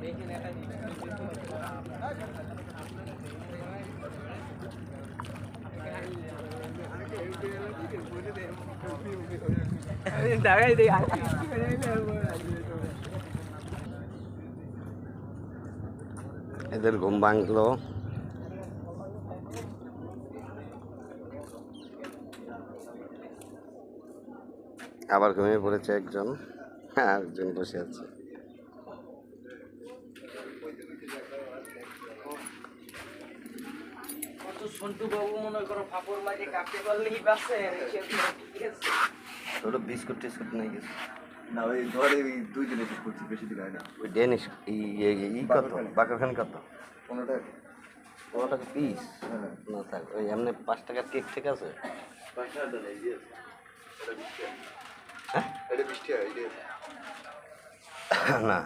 देखिए नेता जी এদের ঘুম ভাঙলো। আবার ঘুমিয়ে পড়েছে একজন। আর একজন বসে আছে। সন্টু বাবু মনে করো ফাপড় মাঝে কাঁপতে পারলেই বাসে ওটা বিস্কুট টিস্কুট নিয়ে গেছে। না ওই ধরে ওই দুই দিন এসে করছি বেশি দিন হয় না। ওই ডেনিশ ই কত? বাকরখানি। কত? পনেরো টাকা পনেরো টাকা পিস হ্যাঁ। না থাক ওই এমনি পাঁচ টাকার কেক ঠিক আছে? পাঁচ টাকা হ্যাঁ? না।